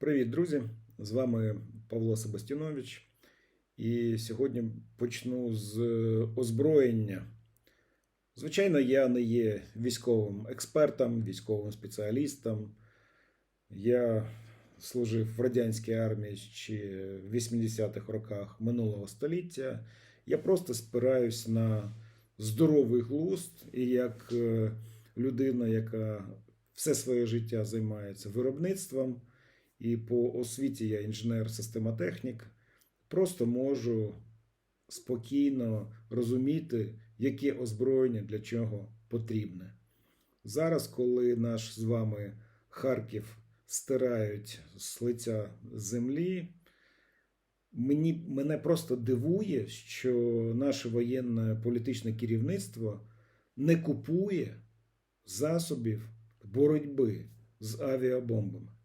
Привіт, друзі! З вами Павло Себастінович. І сьогодні почну з озброєння. Звичайно, я не є військовим експертом, військовим спеціалістом. Я служив в радянській армії ще в 80-х роках минулого століття. Я просто спираюсь на здоровий глузд і як е, людина, яка все своє життя займається виробництвом і по освіті я інженер-системотехнік, просто можу спокійно розуміти, яке озброєння для чого потрібне. Зараз, коли наш з вами Харків стирають з лиця землі, мені, мене просто дивує, що наше воєнне політичне керівництво не купує засобів боротьби з авіабомбами.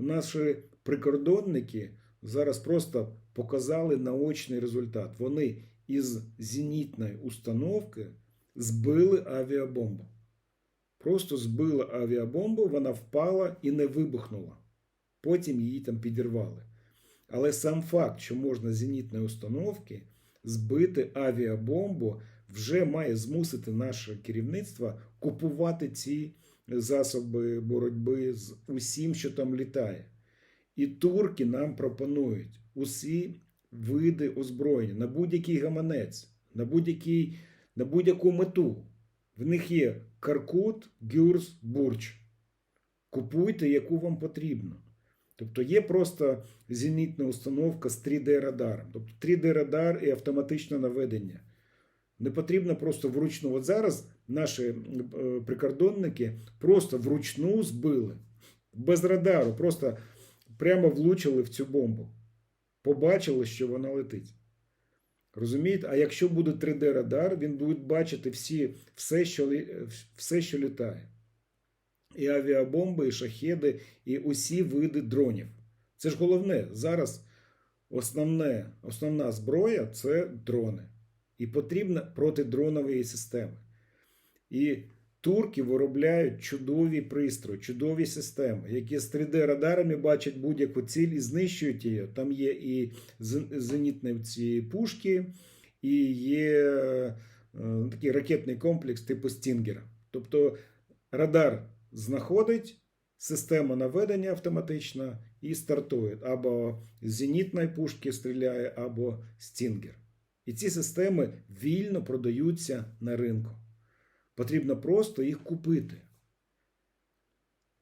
Наші прикордонники зараз просто показали наочний результат. Вони із зенітної установки збили авіабомбу. Просто збили авіабомбу, вона впала і не вибухнула. Потім її там підірвали. Але сам факт, що можна з зенітної установки збити авіабомбу, вже має змусити наше керівництво купувати ці засоби боротьби з усім, що там літає. І турки нам пропонують усі види озброєння на будь-який гаманець, на, будь-який, на будь-яку мету. В них є Каркут, Гюрз, Бурч. Купуйте, яку вам потрібно. Тобто є просто зенітна установка з 3D-радаром. Тобто 3D-радар і автоматичне наведення. Не потрібно просто вручну. От зараз наші е, прикордонники просто вручну збили без радару, просто прямо влучили в цю бомбу. Побачили, що вона летить. Розумієте? А якщо буде 3D-радар, він буде бачити всі, все, що, все, що літає. І авіабомби, і шахеди, і усі види дронів. Це ж головне. Зараз основне, основна зброя це дрони. І потрібна протидронові системи. І турки виробляють чудові пристрої, чудові системи, які з 3D-радарами бачать будь-яку ціль і знищують її. Там є і зенітні ці пушки, і є е, такий ракетний комплекс типу Стінгера. Тобто радар знаходить, система наведення автоматична і стартує. Або з зенітної пушки стріляє, або Стінгер. І ці системи вільно продаються на ринку. Потрібно просто їх купити.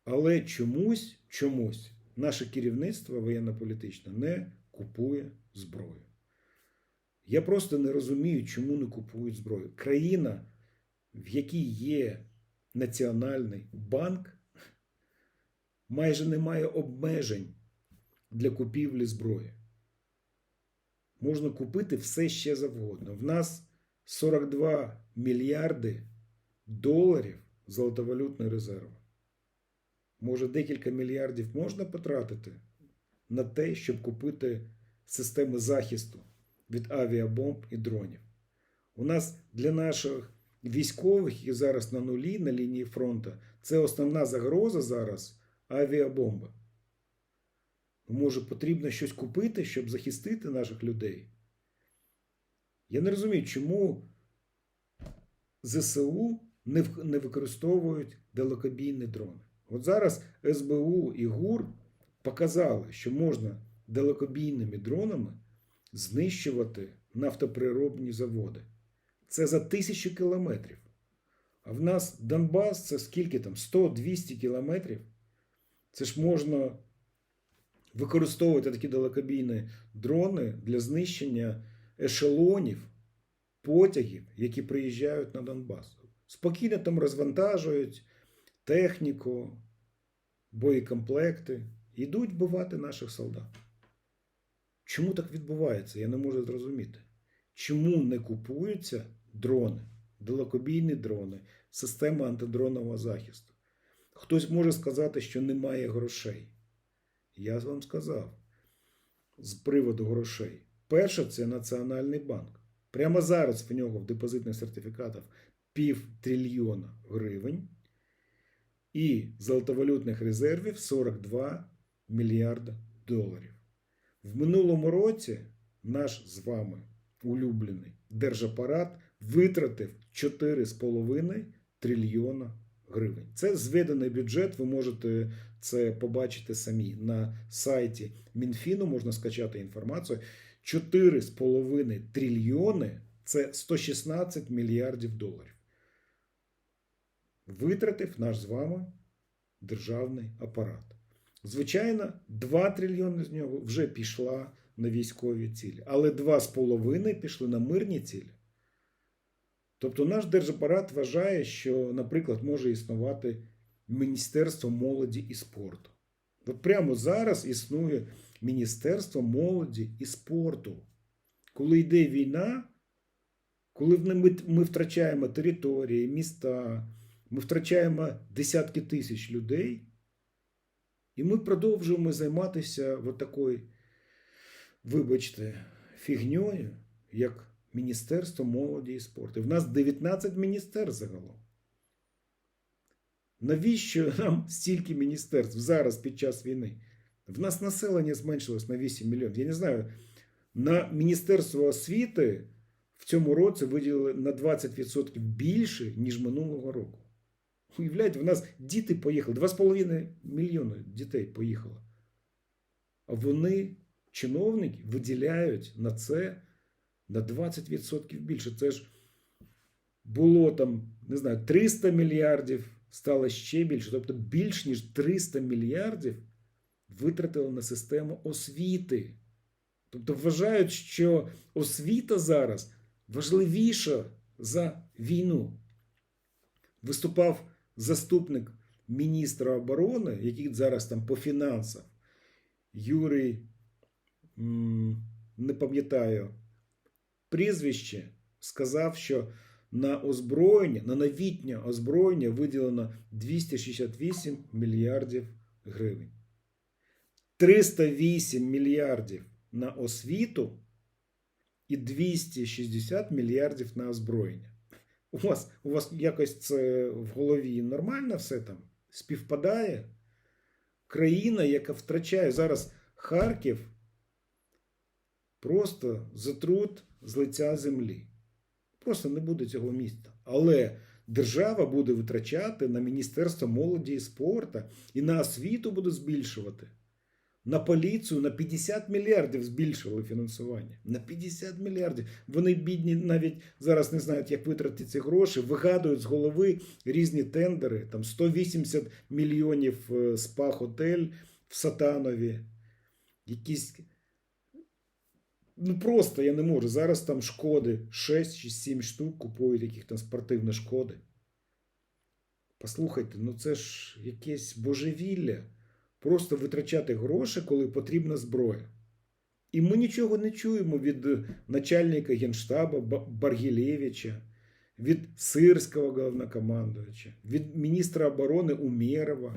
Але чомусь, чомусь наше керівництво воєнно-політичне не купує зброю. Я просто не розумію, чому не купують зброю. Країна, в якій є Національний банк, майже не має обмежень для купівлі зброї. Можна купити все ще завгодно. В нас 42 мільярди доларів золотовалютний резерв. Може, декілька мільярдів можна потратити на те, щоб купити системи захисту від авіабомб і дронів. У нас для наших військових, які зараз на нулі на лінії фронту, це основна загроза зараз авіабомба. Може, потрібно щось купити, щоб захистити наших людей? Я не розумію, чому ЗСУ не, використовують далекобійні дрони. От зараз СБУ і ГУР показали, що можна далекобійними дронами знищувати нафтоприробні заводи. Це за тисячу кілометрів. А в нас Донбас це скільки там? 100-200 кілометрів. Це ж можна використовувати такі далекобійні дрони для знищення ешелонів, потягів, які приїжджають на Донбас. Спокійно там розвантажують техніку, боєкомплекти, йдуть вбивати наших солдат. Чому так відбувається? Я не можу зрозуміти. Чому не купуються дрони, далекобійні дрони, система антидронового захисту? Хтось може сказати, що немає грошей. Я вам сказав з приводу грошей. Перше, це Національний банк. Прямо зараз в нього в депозитних сертифікатах пів трильйона гривень і золотовалютних резервів 42 мільярда доларів. В минулому році наш з вами улюблений держапарат витратив 4,5 трильйона гривень. Це зведений бюджет. Ви можете це побачити самі на сайті Мінфіну. Можна скачати інформацію. 4,5 трильйони це 116 мільярдів доларів. Витратив наш з вами державний апарат. Звичайно, 2 трильйони з нього вже пішла на військові цілі, але 2,5 пішли на мирні цілі. Тобто наш держапарат вважає, що, наприклад, може існувати Міністерство молоді і спорту. От прямо зараз існує Міністерство молоді і спорту. Коли йде війна, коли ми, втрачаємо території, міста, ми втрачаємо десятки тисяч людей, і ми продовжуємо займатися от такою, вибачте, фігньою, як Міністерство молоді і спорту. В нас 19 міністерств загалом. Навіщо нам стільки міністерств зараз під час війни? В нас населення зменшилось на 8 мільйонів. Я не знаю, на Міністерство освіти в цьому році виділили на 20% більше, ніж минулого року. Уявляєте, в нас діти поїхали, 2,5 мільйони дітей поїхало. А вони, чиновники, виділяють на це на 20% більше. Це ж було там, не знаю, 300 мільярдів, стало ще більше. Тобто більш ніж 300 мільярдів витратили на систему освіти. Тобто вважають, що освіта зараз важливіша за війну. Виступав заступник міністра оборони, який зараз там по фінансах, Юрій, не пам'ятаю, прізвище, сказав, що на озброєння, на новітнє озброєння виділено 268 мільярдів гривень. 308 мільярдів на освіту і 260 мільярдів на озброєння. У вас, у вас якось це в голові нормально все там співпадає? Країна, яка втрачає зараз Харків, просто затрут з лиця землі. Просто не буде цього міста. Але держава буде витрачати на Міністерство молоді і спорту і на освіту буде збільшувати. На поліцію на 50 мільярдів збільшили фінансування. На 50 мільярдів. Вони бідні навіть зараз не знають, як витратити ці гроші, вигадують з голови різні тендери. Там 180 мільйонів е, спа-хотель в Сатанові. Якісь. Ну просто я не можу. Зараз там шкоди 6 чи 7 штук купують яких там спортивні шкоди. Послухайте, ну це ж якесь божевілля. Просто витрачати гроші, коли потрібна зброя. І ми нічого не чуємо від начальника Генштабу Ба- Баргілєвича, від сирського головнокомандувача, від міністра оборони Умєрова.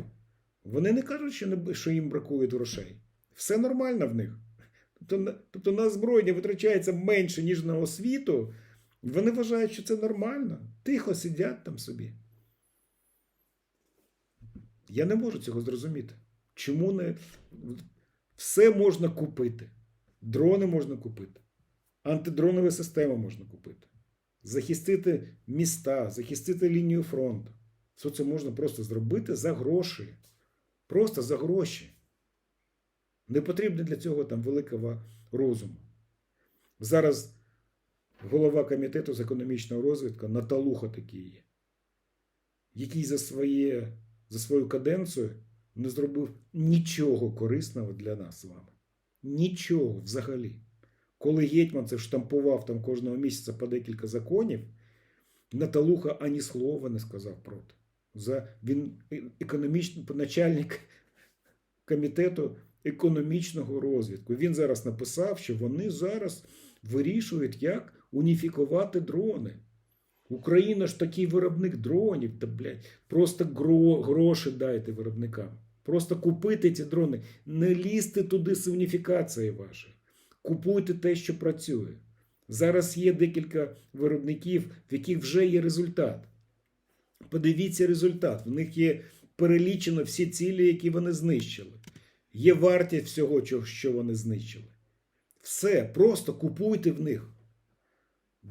Вони не кажуть, що їм бракує грошей. Все нормально в них. Тобто, тобто на озброєння витрачається менше, ніж на освіту. Вони вважають, що це нормально. Тихо сидять там собі. Я не можу цього зрозуміти. Чому не все можна купити? Дрони можна купити, антидронові системи можна купити, захистити міста, захистити лінію фронту. Все це можна просто зробити за гроші. Просто за гроші. Не потрібно для цього там великого розуму. Зараз голова комітету з економічного розвитку Наталуха такий є, який за, своє, за свою каденцію не зробив нічого корисного для нас з вами. Нічого взагалі. Коли Гетьманцев штампував там кожного місяця по декілька законів, Наталуха ані слова не сказав проти. За, він економічний начальник комітету економічного розвитку. Він зараз написав, що вони зараз вирішують, як уніфікувати дрони. Україна ж такий виробник дронів, та блядь, просто гро, гроші дайте виробникам. Просто купити ці дрони, не лізьте туди з уніфікації вашої. Купуйте те, що працює. Зараз є декілька виробників, в яких вже є результат. Подивіться результат. В них є перелічено всі цілі, які вони знищили. є вартість всього, що вони знищили. Все, просто купуйте в них.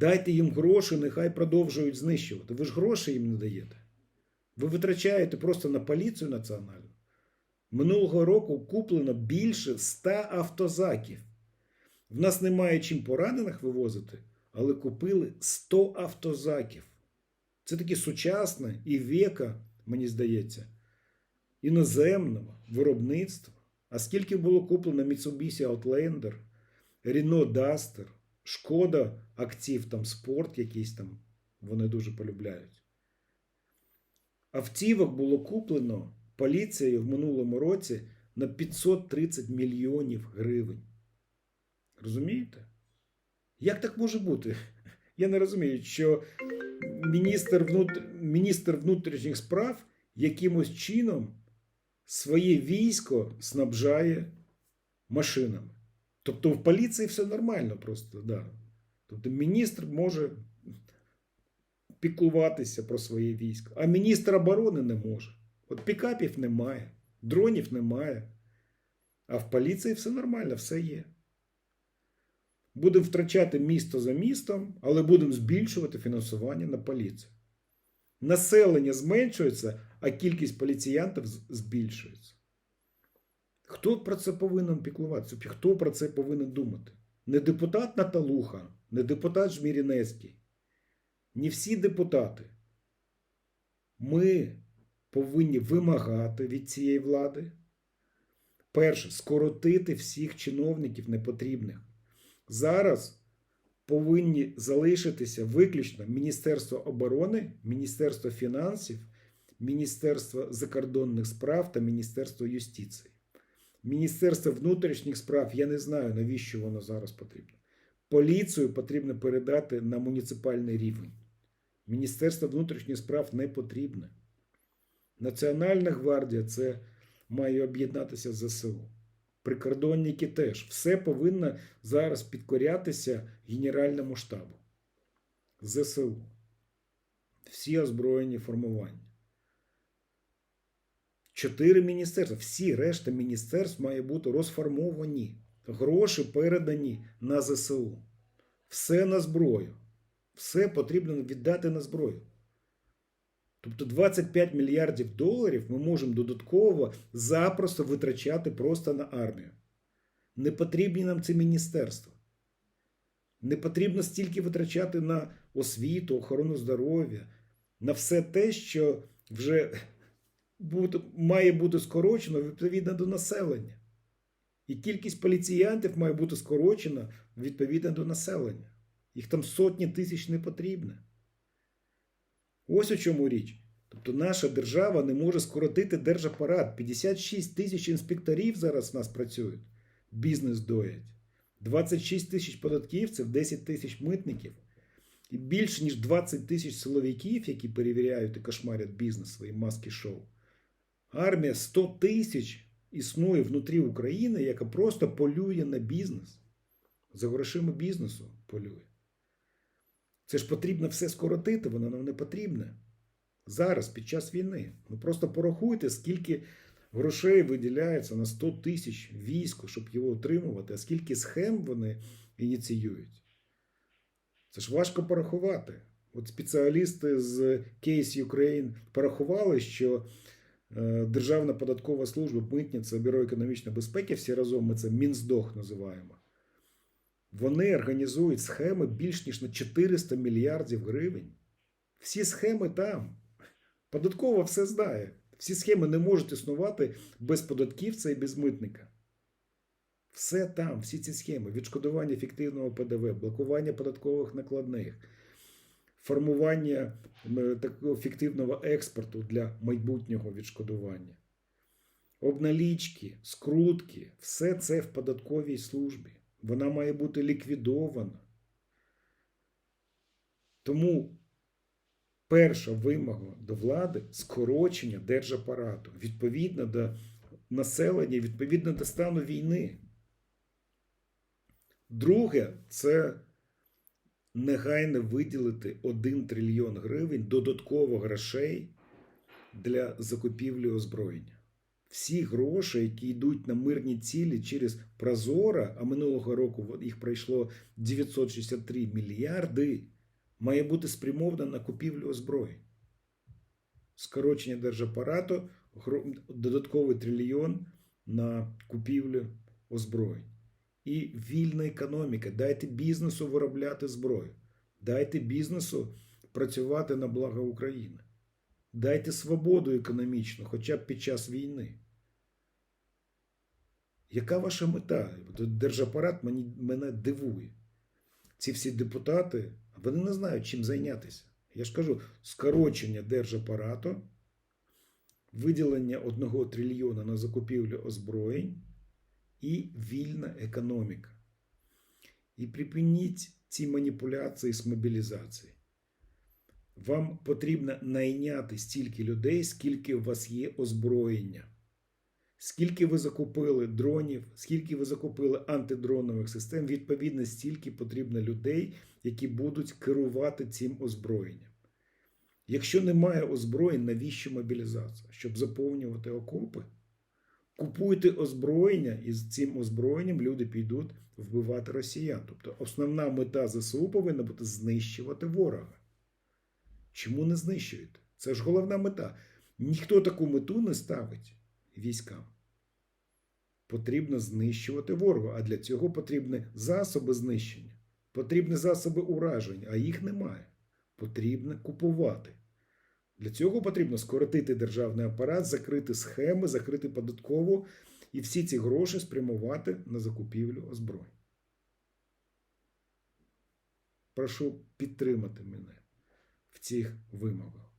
Дайте їм гроші, нехай продовжують знищувати. Ви ж гроші їм не даєте. Ви витрачаєте просто на поліцію національну. Минулого року куплено більше 100 автозаків. В нас немає чим поранених вивозити, але купили 100 автозаків. Це таке сучасне і века, мені здається, іноземного виробництва. А скільки було куплено Mitsubishi Outlander, Renault Duster, Шкода, актив, там спорт якийсь там, вони дуже полюбляють. Автівок було куплено поліцією в минулому році на 530 мільйонів гривень. Розумієте? Як так може бути? Я не розумію, що міністр, внут... міністр внутрішніх справ якимось чином своє військо снабжає машинами. Тобто в поліції все нормально просто, да. Тобто міністр може піклуватися про своє військо, а міністр оборони не може. От пікапів немає, дронів немає. А в поліції все нормально, все є. Будемо втрачати місто за містом, але будемо збільшувати фінансування на поліцію. Населення зменшується, а кількість поліціянтів збільшується. Хто про це повинен піклуватися? Хто про це повинен думати? Не депутат Наталуха, не депутат Жмірінецький. Не всі депутати. Ми повинні вимагати від цієї влади. Перше, скоротити всіх чиновників непотрібних. Зараз повинні залишитися виключно Міністерство оборони, Міністерство фінансів, Міністерство закордонних справ та Міністерство юстиції. Міністерство внутрішніх справ, я не знаю, навіщо воно зараз потрібно. Поліцію потрібно передати на муніципальний рівень. Міністерство внутрішніх справ не потрібне. Національна гвардія це має об'єднатися з ЗСУ. Прикордонники теж. Все повинно зараз підкорятися Генеральному штабу. ЗСУ. Всі озброєні формування. Чотири міністерства. Всі решта міністерств має бути розформовані. Гроші передані на ЗСУ. Все на зброю. Все потрібно віддати на зброю. Тобто 25 мільярдів доларів ми можемо додатково запросто витрачати просто на армію. Не потрібні нам ці міністерства. Не потрібно стільки витрачати на освіту, охорону здоров'я, на все те, що вже буде, має бути скорочено відповідно до населення. І кількість поліціянтів має бути скорочена відповідно до населення. Їх там сотні тисяч не потрібно. Ось у чому річ. Тобто наша держава не може скоротити держапарат. 56 тисяч інспекторів зараз в нас працюють. Бізнес доять. 26 тисяч податківців, 10 тисяч митників. І більше, ніж 20 тисяч силовиків, які перевіряють і кошмарять бізнес своїм маски-шоу. Армія 100 тисяч існує внутрі України, яка просто полює на бізнес. За грошима бізнесу полює. Це ж потрібно все скоротити, воно нам не потрібне. Зараз, під час війни. Ну просто порахуйте, скільки грошей виділяється на 100 тисяч війську, щоб його утримувати, а скільки схем вони ініціюють. Це ж важко порахувати. От спеціалісти з Case Ukraine порахували, що Державна податкова служба, митниця, Бюро економічної безпеки, всі разом ми це Мінздох називаємо. Вони організують схеми більш ніж на 400 мільярдів гривень. Всі схеми там. Податкова все знає. Всі схеми не можуть існувати без податківця і без митника. Все там, всі ці схеми: відшкодування фіктивного ПДВ, блокування податкових накладних, формування такого фіктивного експорту для майбутнього відшкодування, обналічки, скрутки все це в податковій службі. Вона має бути ліквідована. Тому перша вимога до влади скорочення держапарату відповідно до населення, відповідно до стану війни. Друге, це негайно виділити 1 трильйон гривень додатково грошей для закупівлі озброєння. всі гроші, які йдуть на мирні цілі через Прозоро, а минулого року їх пройшло 963 мільярди, має бути спрямовано на купівлю озброєнь. Скорочення держапарату, додатковий трильйон на купівлю озброєнь. І вільна економіка. Дайте бізнесу виробляти зброю. Дайте бізнесу працювати на благо України. Дайте свободу економічну, хоча б під час війни. Яка ваша мета? Держапарат мені, мене дивує. Ці всі депутати, вони не знають, чим зайнятися. Я ж кажу, скорочення держапарату, виділення одного трильйона на закупівлю озброєнь і вільна економіка. І припиніть ці маніпуляції з мобілізації. Вам потрібно найняти стільки людей, скільки у вас є озброєння. Скільки ви закупили дронів, скільки ви закупили антидронових систем, відповідно, стільки потрібно людей, які будуть керувати цим озброєнням. Якщо немає озброєнь, навіщо мобілізація? Щоб заповнювати окопи? Купуйте озброєння, і з цим озброєнням люди підуть вбивати росіян. Тобто основна мета ЗСУ повинна бути знищувати ворога. Чому не знищуєте? Це ж головна мета. Ніхто таку мету не ставить військам. Потрібно знищувати ворога, а для цього потрібні засоби знищення, потрібні засоби ураження, а їх немає. Потрібно купувати. Для цього потрібно скоротити державний апарат, закрити схеми, закрити податкову і всі ці гроші спрямувати на закупівлю озброєнь. Прошу підтримати мене в цих вимогах.